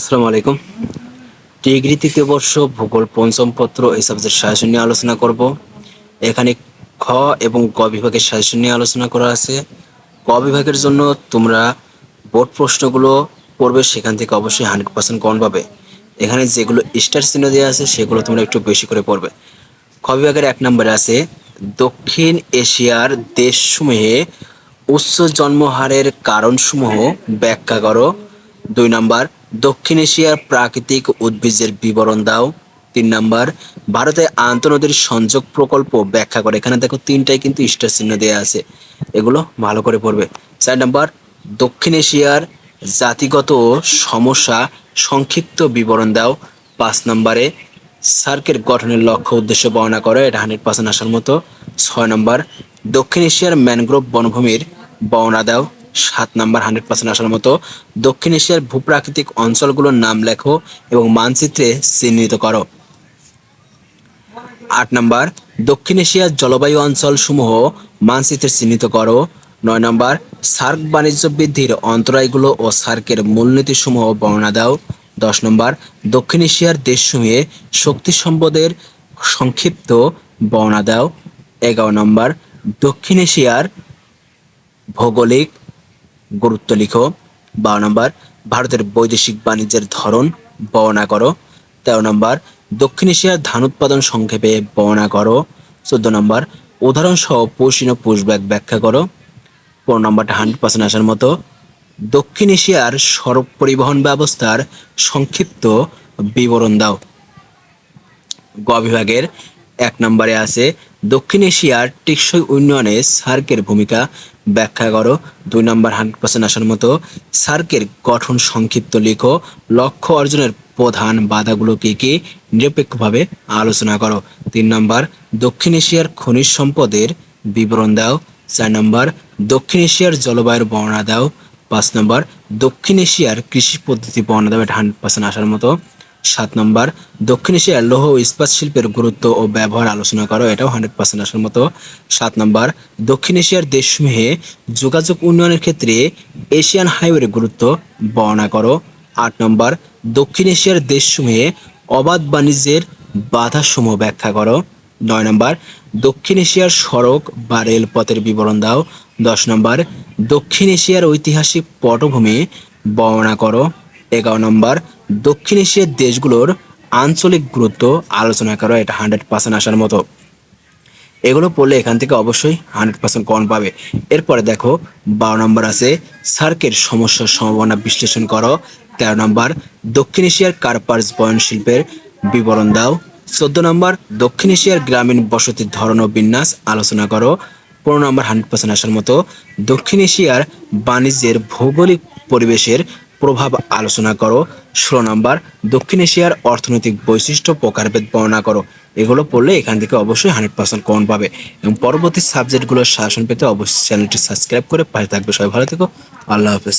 আসসালামু আলাইকুম। ডিগ্রি তৃতীয় বর্ষ, ভূগোল পঞ্চম পত্র এই সাবজেক্ট সাজেশন নিয়ে আলোচনা করব। এখানে খ এবং ক বিভাগের সাজেশন নিয়ে আলোচনা করা আছে। ক বিভাগের জন্য তোমরা বোর্ড প্রশ্নগুলো পড়বে, সেখান থেকে অবশ্যই হান্ড্রেড পার্সেন্ট কমন পাবে। এখানে যেগুলো স্টার চিহ্ন দেওয়া আছে, সেগুলো তোমরা একটু বেশি করে পড়বে। খ বিভাগের এক নম্বরে আছে, দক্ষিণ এশিয়ার দেশসমূহে উচ্চ জন্মহারের কারণসমূহ ব্যাখ্যা করো। দুই নাম্বার দক্ষিণ এশিয়ার প্রাকৃতিক উদ্ভিদের বিবরণ দাও। তিন নাম্বার, ভারতে আন্তনদীর সংযোগ প্রকল্প ব্যাখ্যা করে। এখানে দেখো তিনটাই কিন্তু স্টার চিহ্ন দেওয়া আছে। এগুলো ভালো করে পড়বে। চার নাম্বার, দক্ষিণ এশিয়ার জাতিগত সমস্যা সংক্ষিপ্ত বিবরণ দাও। পাঁচ নম্বরে, সার্কের গঠনের লক্ষ্য উদ্দেশ্য বর্ণনা করে। এটা হান্ড্রেড পার্সেন্ট আসার মতো। ছয় নম্বর, দক্ষিণ এশিয়ার ম্যানগ্রোভ বনভূমির বর্ণনা দাও। সাত নাম্বার হান্ড্রেড পার্সেন্ট আসার মতো দক্ষিণ এশিয়ার ভূপ্রাকৃতিক অঞ্চলগুলোর নাম লেখো এবং মানচিত্রে চিহ্নিত করো। আট নাম্বার, দক্ষিণ এশিয়ার জলবায়ু অঞ্চল সমূহ মানচিত্রে চিহ্নিত করো। নয় নম্বর, সার্ক বাণিজ্য বৃদ্ধির অন্তরায়গুলো ও সার্কের মূলনীতি সমূহ বর্ণনা দাও। দশ নম্বর, দক্ষিণ এশিয়ার দেশসমূহে শক্তি সম্পদের সংক্ষিপ্ত বর্ণনা দাও। এগারো নম্বর, দক্ষিণ এশিয়ার ভৌগোলিক গুরুত্ব লিখো। বারো নম্বর, ভারতের বৈদেশিক বাণিজ্যের ধরন বর্ণনা করো। তেরো নম্বর, দক্ষিণ এশিয়ার ধান উৎপাদন সংক্ষেপে বর্ণনা করো। চোদ্দ নম্বর উদাহরণ সহ পুষিন পুষব্যাক ব্যাখ্যা করো। পনেরো নম্বরটা হান্ড্রেড পার্সেন্ট আসার মতো। দক্ষিণ এশিয়ার সড়ক পরিবহন ব্যবস্থার সংক্ষিপ্ত বিবরণ দাও। গ বিভাগের এক নম্বরে আছে, দক্ষিণ এশিয়ার টেকসই উন্নয়নে সার্কের ভূমিকা ব্যাখ্যা করো। দুই নম্বর হান্ড্রেড পার্সেন্ট আসার মতো, সার্কের গঠন সংক্ষিপ্ত লিখো। লক্ষ্য অর্জনের প্রধান বাধাগুলো কি কি? নিরপেক্ষভাবে আলোচনা করো। তিন নম্বর, দক্ষিণ এশিয়ার খনিজ সম্পদের বিবরণ দাও। চার নম্বর, দক্ষিণ এশিয়ার জলবায়ুর বর্ণনা দাও। পাঁচ নম্বর, দক্ষিণ এশিয়ার কৃষি পদ্ধতি বর্ণনা এটা হান্ড্রেড পার্সেন্ট আসার মতো। সাত নম্বর, দক্ষিণ এশিয়ার লৌহ ও ইস্পাত শিল্পের গুরুত্ব ও ব্যবহার আলোচনা করো, এটাও হান্ড্রেড পার্সেন্ট আসার মতো। সাত নম্বর, দক্ষিণ এশিয়ার দেশসমূহে যোগাযোগ উন্নয়নের ক্ষেত্রে এশিয়ান হাইওয়ের গুরুত্ব বর্ণনা করো। আট নম্বর, দক্ষিণ এশিয়ার দেশসমূহে অবাধ বাণিজ্যের বাধাসমূহ ব্যাখ্যা করো। নয় নম্বর, দক্ষিণ এশিয়ার সড়ক বা রেলপথের বিবরণ দাও। দশ নম্বর, দক্ষিণ এশিয়ার ঐতিহাসিক পটভূমি বর্ণনা করো। এগারো নম্বর, দক্ষিণ এশিয়ার দেশগুলোর আঞ্চলিক গুরুত্ব আলোচনা করো, এটা হান্ড্রেড পার্সেন্ট আসার মতো। এগুলো পড়লে এখান থেকে অবশ্যই হান্ড্রেড পার্সেন্ট কম পাবে। এরপরে দেখো, বারো নম্বর আছে, সার্কের সমস্যার সম্ভাবনা বিশ্লেষণ করো। তেরো নম্বর, দক্ষিণ এশিয়ার কার্পাস বয়ন শিল্পের বিবরণ দাও। চোদ্দ নম্বর, দক্ষিণ এশিয়ার গ্রামীণ বসতির ধরন ও বিন্যাস আলোচনা করো। পনেরো নম্বর হান্ড্রেড পার্সেন্ট আসার মতো, দক্ষিণ এশিয়ার বাণিজ্যের ভৌগোলিক পরিবেশের প্রভাব আলোচনা করো। ষোলো নম্বর, দক্ষিণ এশিয়ার অর্থনৈতিক বৈশিষ্ট্য প্রকারভেদ বর্ণনা করো। এগুলো পড়লে এখান থেকে অবশ্যই হান্ড্রেড পার্সেন্ট কমন পাবে। এবং পরবর্তী সাবজেক্টগুলোর শাসন পেতে অবশ্যই চ্যানেলটি সাবস্ক্রাইব করে পাশে থাকবে। সবাই ভালো থেকো। আল্লাহ হাফেজ।